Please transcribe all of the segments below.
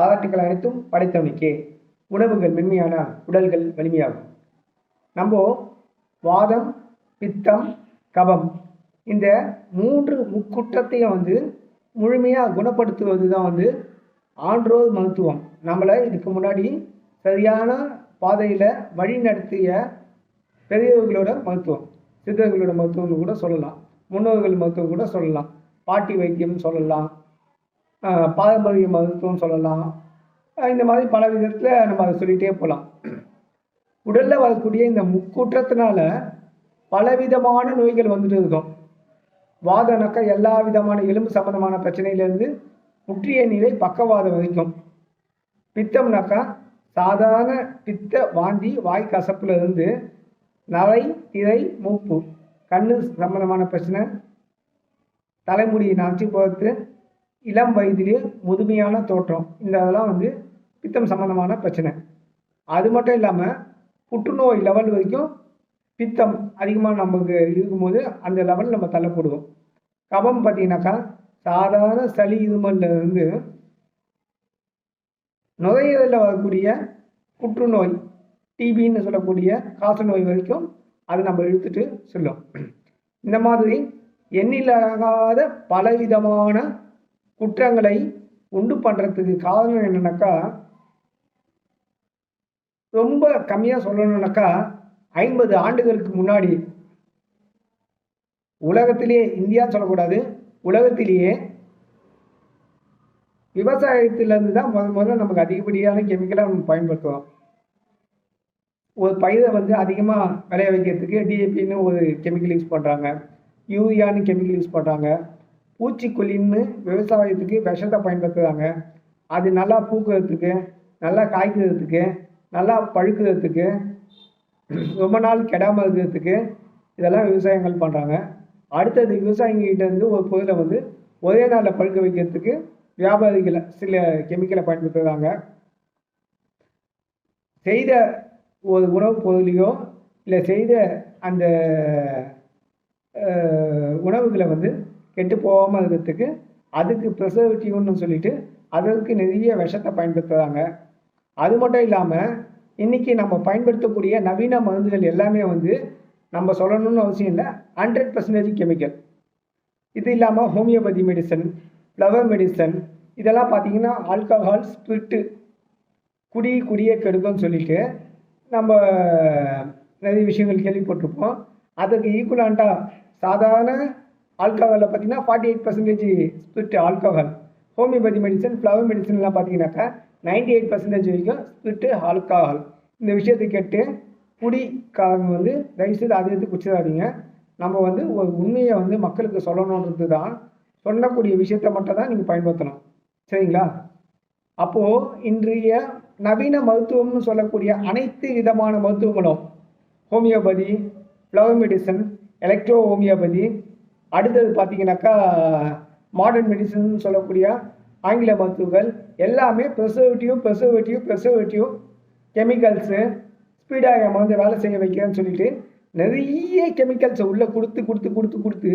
பாராட்டுகள் அனைத்தும் படைத்தவனுக்கே. உணவுகள் மென்மையான உடல்கள் வலிமையாகும். நம்ம வாதம் பித்தம் கபம். இந்த மூன்று முக்கூட்டத்தையும் வந்து முழுமையாக குணப்படுத்துவது தான் வந்து ஆன்றோர் மருத்துவம். நம்மளை இதுக்கு முன்னாடி சரியான பாதையில் வழி நடத்திய பெரியவர்களோட மருத்துவம். சித்தர்களோட மருத்துவம்னு கூட சொல்லலாம். முன்னோர்கள் மருத்துவம் கூட சொல்லலாம். பாட்டி வைத்தியம் சொல்லலாம். பாரம்பரிய மருத்துவம் சொல்லலாம். இந்த மாதிரி பல விதத்தில் நம்ம அதை சொல்லிகிட்டே போகலாம் உடலில் வரக்கூடிய இந்த முக்குற்றத்தினால பலவிதமான நோய்கள் வந்துட்டு இருக்கும். வாதம்னாக்கா எல்லா விதமான எலும்பு சம்பந்தமான பிரச்சனையிலேருந்து முற்றிய நிலை பக்கவாதம் வரைக்கும் பித்தம்னாக்கா சாதாரண பித்த வாந்தி வாய் கசப்புல இருந்து நரை திரை மூப்பு கண்ணு சம்பந்தமான பிரச்சனை தலைமுடி நரைச்சி போகிறது இளம் வயதிலேயே முதுமையான தோற்றம். இந்த அதெல்லாம் வந்து பித்தம் சம்பந்தமான பிரச்சனை. அது மட்டும் இல்லாமல் புற்றுநோய் லெவல் வரைக்கும் பித்தம் அதிகமாக நமக்கு இருக்கும்போது அந்த லெவல் நம்ம தள்ளப்படுவோம். கபம் பார்த்தீங்கன்னாக்கா சாதாரண சளி இருமல்ல இருந்து நுரையீரலில் வரக்கூடிய புற்றுநோய் டிபின்னு சொல்லக்கூடிய காசநோய் வரைக்கும் அதை நம்ம இழுத்துட்டு செல்லும். இந்த மாதிரி எண்ணிலாகாத பலவிதமான குற்றங்களை உண்டு பண்ணுறதுக்கு காரணம் என்னன்னாக்கா ரொம்ப கம்மியாக சொல்லணும்னாக்கா ஐம்பது ஆண்டுகளுக்கு முன்னாடி உலகத்திலேயே இந்தியா சொல்லக்கூடாது உலகத்திலேயே விவசாயத்திலேருந்து தான் முதல் முதல்ல நமக்கு அதிகப்படியான கெமிக்கலை நம்ம பயன்படுத்துவோம். ஒரு பயிரை வந்து அதிகமாக விளைய வைக்கிறதுக்கு டிஏபின்னு ஒரு கெமிக்கல் யூஸ் பண்ணுறாங்க யூரியான்னு கெமிக்கல் யூஸ் பண்ணுறாங்க பூச்சிக்கொல்லின்னு விவசாயத்துக்கு விஷத்தை பயன்படுத்துகிறாங்க அது நல்லா பூக்கிறதுக்கு நல்லா காய்க்கிறதுக்கு நல்லா பழுக்கிறதுக்கு ரொம்ப நாள் கெடாமல் இருக்கிறதுக்கு இதெல்லாம் விவசாயங்கள் பண்ணுறாங்க அடுத்தது விவசாயிங்கிட்ட இருந்து ஒரு பொருளை வந்து ஒரே நாளில் பழுக்க வைக்கிறதுக்கு வியாபாரிகளை சில கெமிக்கலை பயன்படுத்துகிறாங்க செய்த ஒரு உணவுப் பொருளையோ இல்லை செய்த அந்த உணவுகளை வந்து கெட்டு போகாமல் இருக்கிறதுக்கு அதுக்கு ப்ரிசர்வேட்டிவ்னு சொல்லிட்டு அதற்கு நிறைய விஷத்தை பயன்படுத்துகிறாங்க அது மட்டும் இல்லாமல் இன்றைக்கி நம்ம பயன்படுத்தக்கூடிய நவீன மருந்துகள் எல்லாமே வந்து நம்ம சொல்லணும்னு அவசியம் இல்லை. ஹண்ட்ரட் பர்சன்டேஜ் கெமிக்கல் இது இல்லாமல் ஹோமியோபதி மெடிசன் ஃப்ளவர் மெடிசன் இதெல்லாம் பார்த்தீங்கன்னா ஆல்கஹால் ஸ்பிரிட்டு குடி குடியே கெடுக்கும்னு சொல்லிட்டு நம்ம நிறைய விஷயங்கள் கேள்விப்பட்டிருப்போம். அதுக்கு ஈக்குவலாண்ட்டாக சாதாரண ஆல்கஹாலில் பார்த்தீங்கன்னா forty eight percentage spirit alcohol homeopathy medicine flower மெடிசன்லாம் பார்த்தீங்கன்னாக்கா நைன்டி எயிட் பர்சன்டேஜ் வரைக்கும் ஸ்பிரிட்டு ஆல்கஹால் இந்த விஷயத்தை கேட்டு குடிக்காரங்க வந்து தயவுசெய்து அதை எடுத்து குச்சிடாதீங்க நம்ம வந்து ஒரு உண்மையை வந்து மக்களுக்கு சொல்லணுன்றது தான் சொல்லக்கூடிய விஷயத்தை மட்டும் தான் நீங்கள் பயன்படுத்தணும். சரிங்களா? அப்போது இன்றைய நவீன மருத்துவம்னு சொல்லக்கூடிய அனைத்து விதமான மருத்துவங்களும் homeopathy flower medicine electro homeopathy அடுத்தது பார்த்தீங்கன்னாக்கா மாடர்ன் மெடிசன் சொல்லக்கூடிய ஆங்கில மருத்துவங்கள் எல்லாமே ப்ரெசர்வேட்டிவ் ப்ரெசர்வேட்டிவ் ப்ரெசர்வேட்டிவ் கெமிக்கல்ஸு ஸ்பீடாக என் வந்து வேலை செய்ய வைக்கிறேன்னு சொல்லிட்டு நிறைய கெமிக்கல்ஸை உள்ளே கொடுத்து கொடுத்து கொடுத்து கொடுத்து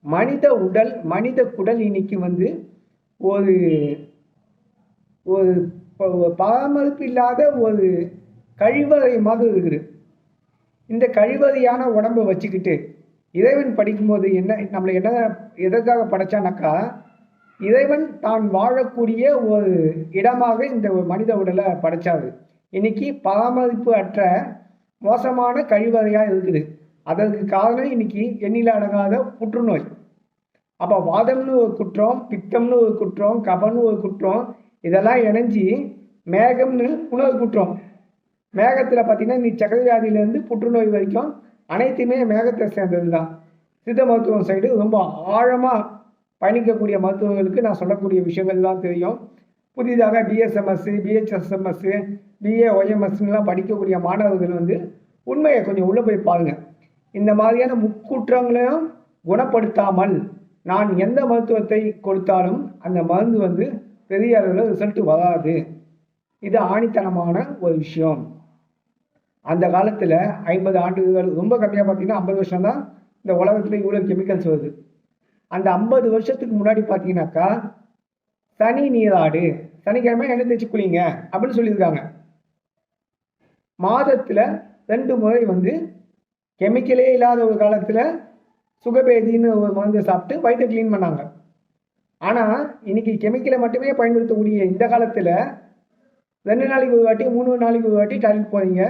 மனித உடல் மனித குடல் இன்னைக்கு வந்து ஒரு ஒரு ஒரு பராமரிப்பு இல்லாத ஒரு கழிவறை மாதிரி இருக்குது. இந்த கழிவறையான உடம்பை வச்சுக்கிட்டு இறைவன் படிக்கும்போது என்ன நம்மளை என்ன எதற்காக படைச்சானாக்கா இறைவன் தான் வாழக்கூடிய ஒரு இடமாக இந்த ஒரு மனித உடலை படைச்சாரு. இன்னைக்கு பராமரிப்பு அற்ற மோசமான கழிவறையாக இருக்குது. அதற்கு காரணம் இன்னைக்கு எண்ணில அடங்காத புற்றுநோய். அப்போ வாதம்னு ஒரு குற்றம் பித்தம்னு ஒரு குற்றம் கபன்னு ஒரு குற்றம் இதெல்லாம் இணைஞ்சி மேகம்னு உணவு குற்றம். மேகத்தில் பார்த்தீங்கன்னா நீ சக்கரை வியாதியிலேருந்து புற்றுநோய் வரைக்கும் அனைத்துமே மேகத்தை சேர்ந்தது தான் சித்த மருத்துவம் சைடு ரொம்ப ஆழமாக பயணிக்கக்கூடிய மருத்துவர்களுக்கு நான் சொல்லக்கூடிய விஷயங்கள் தான் தெரியும். புதிதாக பிஎஸ்எம்எஸ் பிஹெச்எஸ்எம்எஸ் பிஏ ஒய்எம்எஸ்லாம் படிக்கக்கூடிய மாணவர்கள் வந்து உண்மையை கொஞ்சம் உள்ளே போய் பாருங்கள் இந்த மாதிரியான முக்குற்றங்களையும் குணப்படுத்தாமல் நான் எந்த மருத்துவத்தை கொடுத்தாலும் அந்த மருந்து வந்து பெரிய அளவில் ரிசல்ட் வராது. இது ஆணித்தனமான ஒரு விஷயம். அந்த காலத்தில் ஐம்பது ஆண்டுகள் ரொம்ப கம்மியாக பார்த்தீங்கன்னா ஐம்பது வருஷம் தான் இந்த உலகத்தில் இவ்வளோ கெமிக்கல்ஸ் வருது. அந்த ஐம்பது வருஷத்துக்கு முன்னாடி பார்த்தீங்கன்னாக்கா சனி நீராடு சனிக்கிழமை எண்ணெய் தேய்ச்சி குளிங்க அப்படின்னு சொல்லியிருக்காங்க. மாதத்தில் ரெண்டு முறை வந்து கெமிக்கலே இல்லாத ஒரு காலத்தில் சுகபேதின்னு ஒரு மருந்து சாப்பிட்டு வயிற்றை க்ளீன் பண்ணாங்க. ஆனால் இன்னைக்கு கெமிக்கலை மட்டுமே பயன்படுத்தக்கூடிய இந்த காலத்தில் ரெண்டு நாளைக்கு ஒரு வாட்டி மூணு நாளைக்கு ஒரு வாட்டி டாய்லெட் போகிறீங்க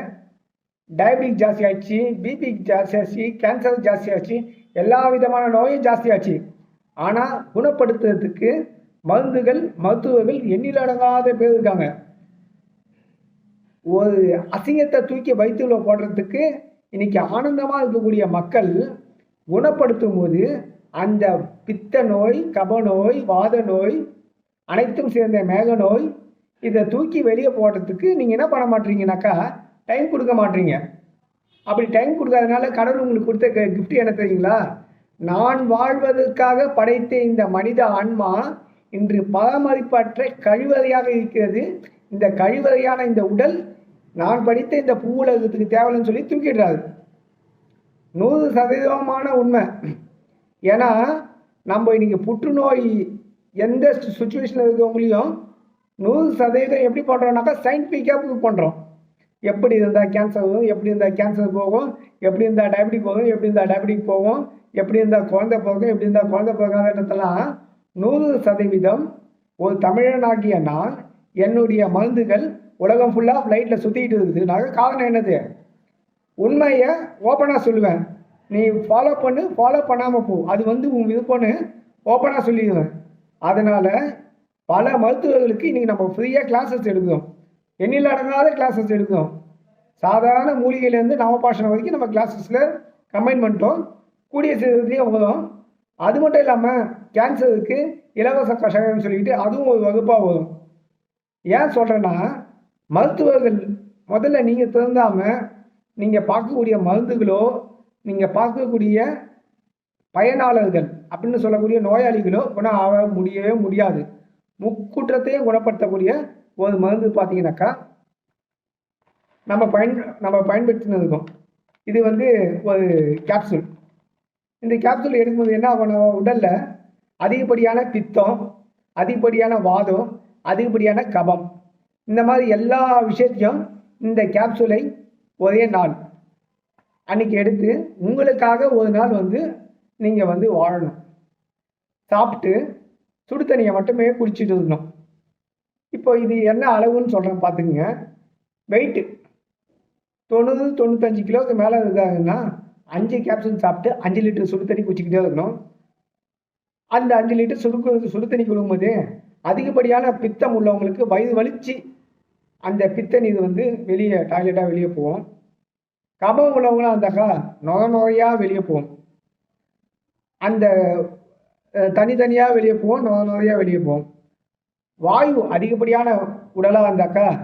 டயபெட்டிக் ஜாஸ்தி ஆயிடுச்சு பிபி ஜாஸ்தி ஆச்சு கேன்சர் ஜாஸ்தி ஆச்சு எல்லா விதமான நோயும் ஜாஸ்தி ஆச்சு ஆனால் குணப்படுத்துறதுக்கு மருந்துகள் மருத்துவர்கள் எண்ணிலடங்காத பேர் இருக்காங்க. ஒரு அசிங்கத்தை தூக்கி வயிற்றுல போடுறதுக்கு இன்னைக்கு ஆனந்தமாக இருக்கக்கூடிய மக்கள் குணப்படுத்தும் போது அந்த பித்த நோய் கப நோய் வாத நோய் அனைத்தும் சேர்ந்த மேக நோய் இதை தூக்கி வெளியே போடுறதுக்கு நீங்கள் என்ன பண்ண மாட்டீங்கனாக்கா டைம் கொடுக்க மாட்டீங்க. அப்படி டைம் கொடுக்காதனால கடவுள் உங்களுக்கு கொடுத்த கிஃப்ட் என்ன தெரியுங்களா? நான் வாழ்வதற்காக படைத்த இந்த மனித ஆன்மா இன்று பராமரிப்பற்ற கழிவறையாக இருக்கிறது. இந்த கழிவறையான இந்த உடல் நான் படித்த இந்த பூ உலகத்துக்கு தேவைன்னு சொல்லி தூக்கிடுறாரு. நூறு சதவீதமான உண்மை. ஏன்னா நம்ம இன்னைக்கு புற்றுநோய் எந்த சுச்சுவேஷனில் இருக்கவங்களையும் நூறு சதவீதம் எப்படி பண்ணுறோம்னாக்கா சயின்டிஃபிக்காக பண்ணுறோம் எப்படி இருந்தால் கேன்சர் வரும் எப்படி இருந்தால் கேன்சர் போகும் எப்படி இருந்தால் டயபெட்டிக் போகும் எப்படி இருந்தால் டயபெட்டிக் போகும் எப்படி இருந்தால் குழந்தை பிறக்கும் எப்படி இருந்தால் குழந்தை போகாதன்றதெல்லாம் நூறு சதவீதம் ஒரு தமிழனாகிய நான் என்னுடைய மருந்துகள் உலகம் ஃபுல்லாக ஃப்ளைட்டில் சுற்றிக்கிட்டு இருக்குதுனாக்க காரணம் என்னது? உண்மையை ஓப்பனாக சொல்லுவேன். நீ ஃபாலோ பண்ணு ஃபாலோ பண்ணாமல் போ. அது வந்து உன் விருப்பம்னு ஓப்பனாக சொல்லிடுவேன். அதனால் பல மருத்துவர்களுக்கு இன்றைக்கி நம்ம ஃப்ரீயாக கிளாஸஸ் எடுக்கிறோம். எண்ணில் அடங்காத கிளாஸஸ் எடுக்கும். சாதாரண மூலிகையிலேருந்து நவபாஷணம் வரைக்கும் நம்ம கிளாஸஸில் கம்பைன் பண்ணிட்டோம். கூடிய சீக்கிரத்துலேயே வரும் அது மட்டும் இல்லாமல் கேன்சருக்கு இலவச கஷாயம்னு சொல்லிட்டு அதுவும் ஒரு வகுப்பாக வரும். ஏன் சொல்கிறேன்னா மருத்துவர்கள் முதல்ல நீங்கள் திறந்தாமல் நீங்கள் பார்க்கக்கூடிய மருந்துகளோ நீங்கள் பார்க்கக்கூடிய பயனாளர்கள் அப்படின்னு சொல்லக்கூடிய நோயாளிகளோ குணம் ஆக முடியவே முடியாது. முக்குற்றத்தையும் குணப்படுத்தக்கூடிய ஒரு மருந்து பார்த்தீங்கன்னாக்கா நம்ம பயன் நம்ம பயன்படுத்தினதுக்கும் இது வந்து ஒரு கேப்சூல் இந்த கேப்சூல் எடுக்கும்போது என்ன ஆகும் நம்ம உடலில் அதிகப்படியான பித்தம் அதிகப்படியான வாதம் அதிகப்படியான கபம் இந்த மாதிரி எல்லா விஷயத்தையும் இந்த கேப்சூலை ஒரே நாள் அன்னைக்கு எடுத்து உங்களுக்காக ஒரு நாள் வந்து நீங்கள் வந்து வாழணும். சாப்பிட்டு சுடு தண்ணியை மட்டுமே குடிச்சிட்டு இருக்கணும் இப்போ இது என்ன அளவுன்னு சொல்கிறேன் பார்த்துக்குங்க. வெயிட்டு தொண்ணூறு தொண்ணூத்தஞ்சு கிலோவுக்கு மேலே இருக்காங்கன்னா அஞ்சு கேப்சூல் சாப்பிட்டு அஞ்சு லிட்டர் சுடு தண்ணி குடிச்சிக்கிட்டே இருக்கணும். அந்த அஞ்சு லிட்டர் சுடுக்கு சுடு தண்ணி குடிக்கும்போது அதிகப்படியான பித்தம் உள்ளவங்களுக்கு வயது வலிச்சு அந்த பித்த நீர் வந்து வெளியே டாய்லெட்டாக வெளியே போவோம் கபம் உள்ளவங்களும் இருந்தாக்கா நொக நோயாக வெளியே போவோம் அந்த தனித்தனியாக வெளியே போவோம் நொக நோயாக வெளியே போவோம் வாயு அதிகப்படியான உடலாக இருந்தாக்கா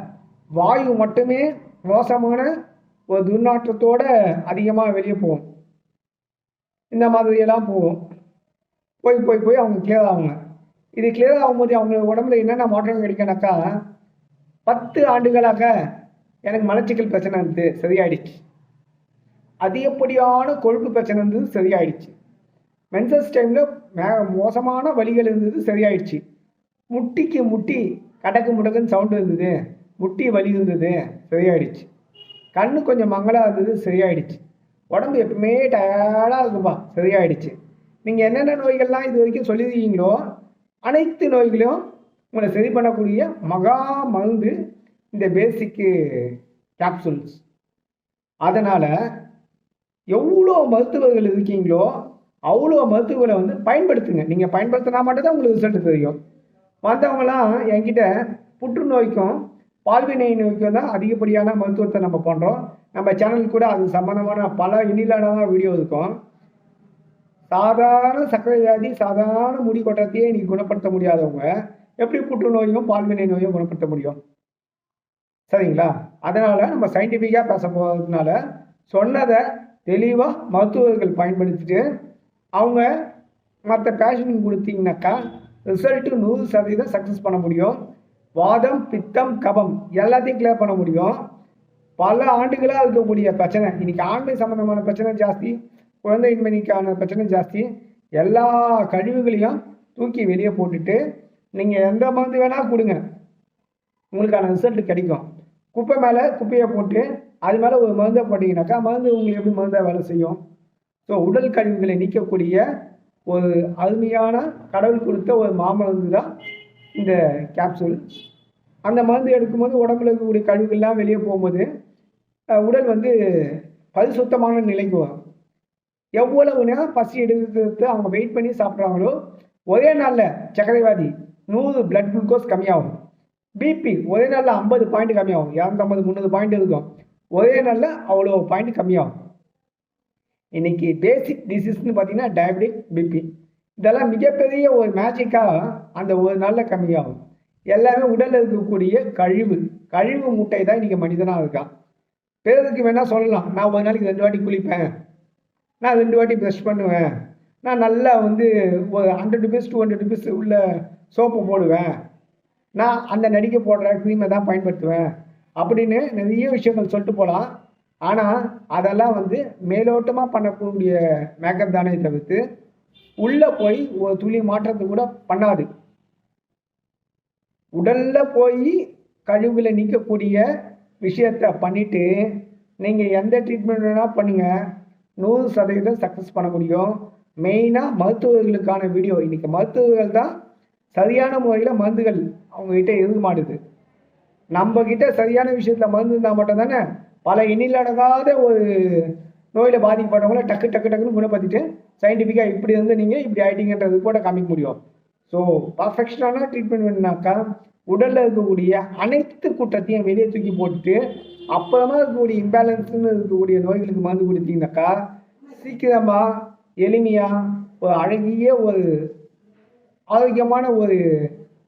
வாயு மட்டுமே மோசமான ஒரு துர்நாற்றத்தோட அதிகமாக வெளியே போகும். இந்த மாதிரியெல்லாம் போகும். போய் போய் போய் அவங்க கிளியர் ஆகுங்க. இது கிளியர் ஆகும்போது அவங்க உடம்புல என்னென்ன மாற்றம் கிடைக்குனாக்கா பத்து ஆண்டுகளாக எனக்கு மலச்சிக்கல் பிரச்சனை இருந்தது சரியாயிடுச்சு. அதிகப்படியான கொழுப்பு பிரச்சனை இருந்தது சரியாயிடுச்சு. மென்சஸ் டைமில் மே மோசமான வழிகள் இருந்தது சரியாயிடுச்சு. முட்டிக்கு முட்டி கடக்கு முடக்குன்னு சவுண்டு இருந்தது முட்டி வலி இருந்தது சரியாயிடுச்சு. கண்ணு கொஞ்சம் மங்களாக இருந்தது சரியாயிடுச்சு. உடம்பு எப்பவுமே டயர்டாக இருக்கும்பா சரியாயிடுச்சு. நீங்கள் என்னென்ன நோய்கள்லாம் இது வரைக்கும் சொல்லியிருக்கீங்களோ அனைத்து நோய்களையும் உங்களை சரி பண்ணக்கூடிய மகா மருந்து இந்த பேசிக்கு கேப்சூல்ஸ் அதனால் எவ்வளோ மருத்துவர்கள் இருக்கீங்களோ அவ்வளோ மருத்துவர்களை வந்து பயன்படுத்துங்க. நீங்கள் பயன்படுத்தினா மட்டும்தான் உங்களுக்கு ரிசல்ட் தெரியும். மற்றவங்களாம் என்கிட்ட புற்றுநோய்க்கும் பால்வினை நோய்க்கும் தான் அதிகப்படியான மருத்துவத்தை நம்ம பண்ணுறோம் நம்ம சேனல் கூட அது சம்மந்தமான பல இன்னிலான வீடியோ இருக்கும். சாதாரண சர்க்கரை வியாதி சாதாரண முடி கொட்டத்தையே இன்னைக்கு குணப்படுத்த முடியாதவங்க எப்படி புற்றுநோயும் பால்வினை நோயும் குணப்படுத்த முடியும்? சரிங்களா? அதனால் நம்ம சயின்டிஃபிக்காக பேச போகிறதுனால சொன்னதை தெளிவாக மருத்துவர்கள் பயன்படுத்திட்டு அவங்க மற்ற பேஷன் கொடுத்தீங்கன்னாக்கா ரிசல்ட்டு நூறு சதவீதம் சக்ஸஸ் பண்ண முடியும். வாதம் பித்தம் கபம் எல்லாத்தையும் கிளியர் பண்ண முடியும். பல ஆண்டுகளாக இருக்கக்கூடிய பிரச்சனை. இன்னைக்கு ஆண்மை சம்மந்தமான பிரச்சனை ஜாஸ்தி குழந்தையின்மைக்கான பிரச்சனை ஜாஸ்தி. எல்லா கழிவுகளையும் தூக்கி வெளியே போட்டுட்டு நீங்கள் எந்த மருந்து வேணால் கொடுங்க. உங்களுக்கான ரிசல்ட் கிடைக்கும். குப்பை மேலே குப்பையை போட்டு அது மேலே ஒரு மருந்தை போட்டிங்கனாக்கா மருந்து உங்களுக்கு எப்படி மருந்தாக வேலை செய்யும்? ஸோ உடல் கழிவுகளை நீக்கக்கூடிய ஒரு அருமையான கடவுள் கொடுத்த ஒரு மாமருந்து தான் இந்த கேப்சூல் அந்த மருந்து எடுக்கும்போது உடம்புல இருக்கக்கூடிய கழிவுகள்லாம் வெளியே போகும்போது உடல் வந்து பரிசுத்தமான நிலைக்கு வரும். எவ்வளவு நேரம் பசி எடுத்து அவங்க வெயிட் பண்ணி சாப்பிட்றாங்களோ ஒரே நாளில் சக்கரைவாதி நூறு பிளட் குளுக்கோஸ் கம்மியாகும். பிபி ஒரே நாளில் ஐம்பது பாயிண்ட் கம்மியாகும். இரநூத்தம்பது முந்நூறு பாயிண்ட் இருக்கும். ஒரே நாளில் அவ்வளோ பாயிண்ட் கம்மியாகும். இன்னைக்கு பேசிக் டிசீஸ்னு பார்த்தீங்கன்னா டயபெட்டிக் பிபி இதெல்லாம் மிகப்பெரிய ஒரு மேஜிக்காக அந்த ஒரு நாளில் கம்மியாகும் எல்லாமே உடலில் இருக்கக்கூடிய கழிவு கழிவு மூட்டை தான் இன்றைக்கி மனிதனாக இருக்கான். பேருக்கு வேணால் சொல்லலாம். நான் ஒரு நாளைக்கு ரெண்டு வாட்டி குளிப்பேன். நான் ரெண்டு வாட்டி ப்ரெஷ் பண்ணுவேன். நான் நல்லா வந்து ஒரு hundred rupees two hundred rupees உள்ள சோப்பு போடுவேன். நான் அந்த நடிக்க போடுற க்ரீமை தான் பயன்படுத்துவேன். அப்படின்னு நிறைய விஷயங்கள் சொல்லிட்டு போகலாம் ஆனால் அதெல்லாம் வந்து மேலோட்டமாக பண்ணக்கூடிய மேக்கப் தானே தவிர்த்து உள்ளே போய் ஒரு துளி மாற்றத்தை கூட பண்ணாது. உடலில் போய் கழிவுகளை நீக்கக்கூடிய விஷயத்த பண்ணிட்டு நீங்கள் எந்த ட்ரீட்மெண்ட் வேணால் பண்ணுங்கள் நூறு சதவீதம் சக்ஸஸ் பண்ண முடியும். மெயினாக மருத்துவர்களுக்கான வீடியோ இன்றைக்கி மருத்துவர்கள் தான் சரியான முறையில் மருந்துகள் அவங்ககிட்ட இருக்க மாட்டுது. நம்மக்கிட்ட சரியான விஷயத்தில் மருந்து இருந்தால் மட்டும் தானே பல எண்ணிலடங்காத ஒரு நோயில் பாதிக்கப்பட்டவங்கள டக்கு டக்கு டக்குன்னு குணப்படுத்திட்டு சயின்டிஃபிக்காக இப்படி இருந்து நீங்கள் இப்படி ஆயிட்டீங்கன்றது கூட காமிக்க முடியும். ஸோ பர்ஃபெக்ஷனான ட்ரீட்மெண்ட் வேணுனாக்கா உடலில் இருக்கக்கூடிய அனைத்து குற்றத்தையும் வெளியே தூக்கி போட்டுட்டு அப்புறமா இருக்கக்கூடிய இம்பேலன்ஸ்னு இருக்கக்கூடிய நோய்களுக்கு மருந்து கொடுத்தீங்கன்னாக்கா சீக்கிரமாக எளிமையாக ஒரு அழகிய ஒரு ஆரோக்கியமான ஒரு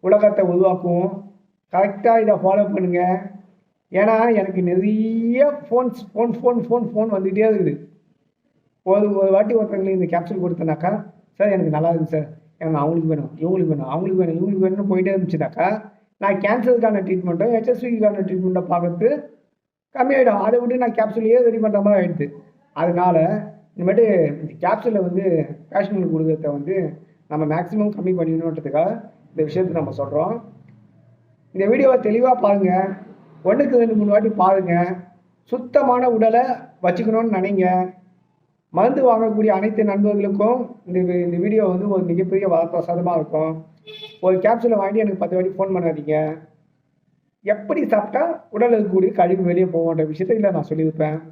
உலகத்தை உருவாக்குவோம் கரெக்டாக இதை ஃபாலோ பண்ணுங்கள் ஏன்னா எனக்கு நிறைய phones phone phone phone phone வந்துகிட்டே இருக்குது. ஒரு ஒரு வாட்டி ஒருத்தங்களுக்கு இந்த கேப்சூல் கொடுத்தனாக்கா சார் எனக்கு நல்லா இருக்குது சார். எனக்கு அவங்களுக்கு வேணும் இவங்களுக்கு வேணும் அவங்களுக்கு வேணும் இவங்களுக்கு வேணும்னு போயிட்டே இருந்துச்சுனாக்கா நான் கேன்சருக்கான ட்ரீட்மெண்ட்டோ ஹெச்எஸ்விக்கான ட்ரீட்மெண்ட்டோ பார்க்கறது கம்மியாயிடும். அதை விட்டு நான் கேப்சூலையே ரெடி பண்ணுற மாதிரி ஆகிடுது அதனால இனிமேட்டு இந்த கேப்சூலில் வந்து பேஷனுக்கு கொடுக்கறத வந்து நம்ம மேக்ஸிமம் கம்மி பண்ணிடணுன்றதுக்காக இந்த விஷயத்தை நம்ம சொல்கிறோம் இந்த வீடியோவை தெளிவாக பாருங்கள் ஒன்றுக்கு ரெண்டு மூணு வாட்டி பாருங்கள் சுத்தமான உடலை வச்சுக்கணும்னு நினைங்க. மருந்து வாங்கக்கூடிய அனைத்து நண்பர்களுக்கும் இந்த வி- இந்த வீடியோ வந்து ஒரு மிகப்பெரிய வரப்பிரசாதமாக இருக்கும். ஒரு கேப்சூலை வாங்கி எனக்கு பத்து வாட்டி ஃபோன் பண்ணாதீங்க. எப்படி சாப்பிட்டா உடல் இருக்கக்கூடிய கழிவு வெளியே போகுன்ற விஷயத்தை இதில் நான் சொல்லியிருப்பேன்.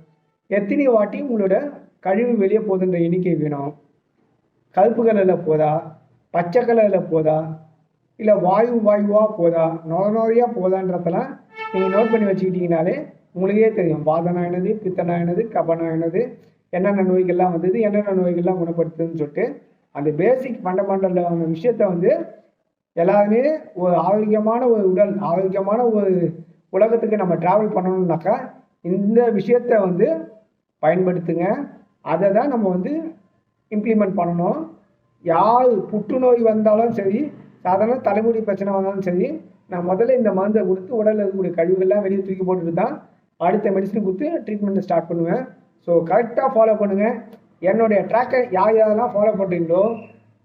எத்தனை வாட்டி உங்களோட கழிவு வெளியே போகுதுன்ற எண்ணிக்கை வேணும். கருப்பு கலரில் போதா? பச்சை கலரில் போதா? இல்லை வாயு வாயுவாக போதா? நோர நோரையாக போதான்றதெல்லாம் நீங்கள் நோட் பண்ணி வச்சுக்கிட்டீங்கனாலே உங்களுக்கே தெரியும். வாதனா என்னது பித்தனா என்னது கபனா என்னது என்னென்ன நோய்கள்லாம் வந்தது என்னென்ன நோய்கள்லாம் குணப்படுத்துதுன்னு சொல்லிட்டு அந்த பேசிக் ஃபண்டமெண்டலான விஷயத்த வந்து எல்லாருமே ஒரு ஆரோக்கியமான ஒரு உடல் ஆரோக்கியமான ஒரு உலகத்துக்கு நம்ம ட்ராவல் பண்ணணும்னாக்கா இந்த விஷயத்த வந்து பயன்படுத்துங்க. அதை தான் நம்ம வந்து இம்ப்ளிமெண்ட் பண்ணணும். யார் புற்றுநோய் வந்தாலும் சரி சாதாரண தலைமுடி பிரச்சனை வந்தாலும் சரி நான் முதல்ல இந்த மருந்தை கொடுத்து உடலில் இருக்கக்கூடிய கழிவுகள்லாம் வெளியே தூக்கி போட்டுட்டு தான் அடுத்த மெடிசன் கொடுத்து ட்ரீட்மெண்ட்டை ஸ்டார்ட் பண்ணுவேன். ஸோ கரெக்டாக ஃபாலோ பண்ணுங்கள் என்னுடைய ட்ராக்கை யார் யாரெல்லாம் ஃபாலோ பண்ணுறீங்களோ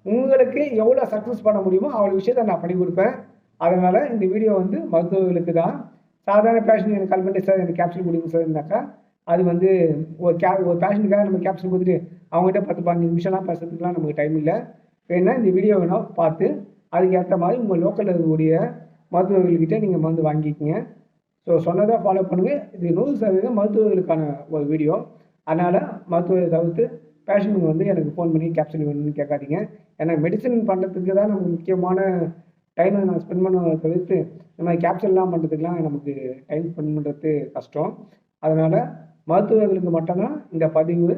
உங்களுக்கு எவ்வளோ சக்ஸஸ் பண்ண முடியுமோ அவ்வளோ விஷயத்த நான் பண்ணி கொடுப்பேன். அதனால் இந்த வீடியோ வந்து மருத்துவர்களுக்கு தான். சாதாரண பேஷன் எனக்கு கால் பண்ணி சார் எனக்கு கேப்சூல் கொடுங்க சார் இருந்தாக்கா அது வந்து ஒரு கே ஒரு பேஷனுக்காக நம்ம கேப்சூல் கொடுத்துட்டு அவங்ககிட்ட பத்து பதினஞ்சு நிமிஷம்லாம் பேசுறதுக்குலாம் நமக்கு டைம் இல்லை. வேணா இந்த வீடியோ வேணால் பார்த்து அதுக்கு ஏற்ற மாதிரி உங்கள் லோக்கலில் இருக்கக்கூடிய மருத்துவர்கள்கிட்ட நீங்கள் மருந்து வாங்கிக்கோங்க. ஸோ சொன்னதை ஃபாலோ பண்ணுங்கள் இது நூறு சதவீதம் மருத்துவர்களுக்கான ஒரு வீடியோ அதனால் மருத்துவரை தவிர்த்து பேஷண்ட்டுங்க வந்து எனக்கு ஃபோன் பண்ணி கேப்சூல் வேணும்னு கேட்காதீங்க. ஏன்னா மெடிசன் பண்ணுறதுக்கு தான் நமக்கு முக்கியமான டைமை நான் ஸ்பெண்ட் பண்ண தவிர்த்து இந்த மாதிரி கேப்சூல்லாம் பண்ணுறதுக்குலாம் நமக்கு டைம் ஸ்பெண்ட் பண்ணுறது கஷ்டம். அதனால் மருத்துவர்களுக்கு மட்டும்தான் இந்த பதிவு.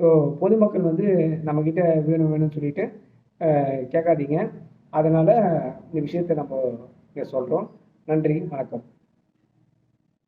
ஸோ பொதுமக்கள் வந்து நம்மக்கிட்ட வேணும் வேணும்னு சொல்லிட்டு கேட்காதீங்க. அதனால் இந்த விஷயத்தை நம்ம இங்கே சொல்கிறோம் நன்றி வணக்கம்.